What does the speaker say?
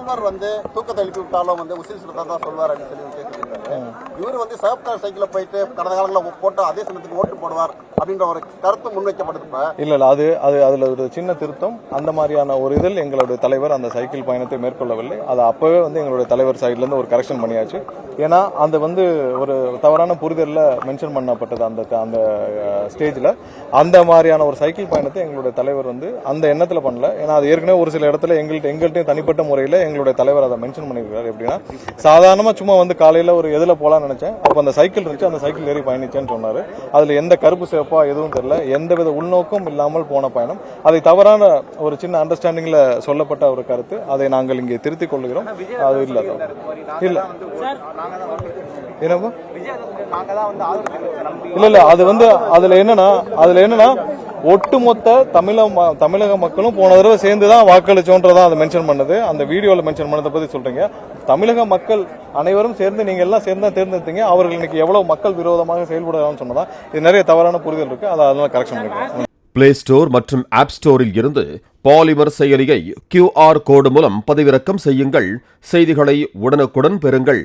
முதல்வர் வந்து தூக்கத்தை எழுப்பி விட்டாலும் வந்து உசில் சிறுத்தை தான் சொல்வார் அப்படின்னு சொல்லி இவர் வந்து சிவப்பு கலர் சைக்கிளை போயிட்டு கடந்த காலங்களில் போட்டு அதே சமயத்துக்கு ஓட்டு போடுவார் அப்படின்ற ஒரு கருத்து முன்வைக்கப்படுது இப்ப இல்ல இல்ல அது அது அதுல ஒரு சின்ன திருத்தம். அந்த மாதிரியான ஒரு இதில் எங்களுடைய தலைவர் அந்த சைக்கிள் பயணத்தை மேற்கொள்ளவில்லை. அது அப்பவே வந்து எங்களுடைய தலைவர் சைட்லேருந்து ஒரு கரெக்ஷன் பண்ணியாச்சு. ஏன்னா அது வந்து ஒரு தவறான புரிதலில் மென்ஷன் பண்ணப்பட்டது அந்த அந்த ஸ்டேஜில் அந்த மாதிரியான ஒரு சைக்கிள் பயணத்தை எங்களுடைய தலைவர் வந்து அந்த எண்ணத்தில் பண்ணல. ஏன்னா அது ஏற்கனவே ஒரு சில இடத்துல எங்கள்கிட்ட எங்கள்கிட்டையும் தனிப்பட்ட முறையில் எங்களுடைய தலைவர் அதை மென்ஷன் பண்ணியிருக்காரு எப்படின்னா சாதாரணமாக சும்மா வந்து காலையில் ஒரு எதுல போலாம்னு நினைச்சேன். அப்போ அந்த சைக்கிள் இருந்துச்சு. அந்த சைக்கிள் ஏறி பயணிச்சேன்னு சொன்னாரு. அதுல எந்த கருப்பு சிவப்பா எதுவும் தெரியல. எந்தவித உள்நோக்கம் இல்லாமல் போன பயணம். அதை தவறான ஒரு சின்ன அண்டர்ஸ்டாண்டிங்ல சொல்லப்பட்ட ஒரு கருத்து. அதை நாங்கள் இங்கே திருத்திக் கொள்கிறோம். அது இல்ல. அது. இல்ல. என்னப்பா இல்ல இல்ல. அது வந்து அதுல என்னன்னா அதுல என்னன்னா ஒட்டுமொத்த தமிழக ம- தமிழக மக்களும் போன தடவை சேர்ந்து தான் வாக்களிச்சோன்றதான் அதை மென்ஷன் பண்ணது. அந்த வீடியோல மென்ஷன் பண்ணதை பத்தி சொல்றீங்க. தமிழக மக்கள் அனைவரும் சேர்ந்து நீங்க எல்லாம் சேர்ந்து தான் தேர்ந்தெடுத்தீங்க. அவர்கள் இன்னைக்கு எவ்வளவு மக்கள் விரோதமாக செயல்படுறாங்கன்னு சொன்னதா இது நிறைய தவறான புரிதல் இருக்கு. அதை அதெல்லாம் கரெக்ஷன் பண்ணிக்கிறோம் பிளே ஸ்டோர் மற்றும் ஆப் ஸ்டோரில் இருந்து பாலிமர் செயலியை கியூஆர் கோடு மூலம் பதிவிறக்கம் செய்யுங்கள். செய்திகளை உடனுக்குடன் பெறுங்கள்.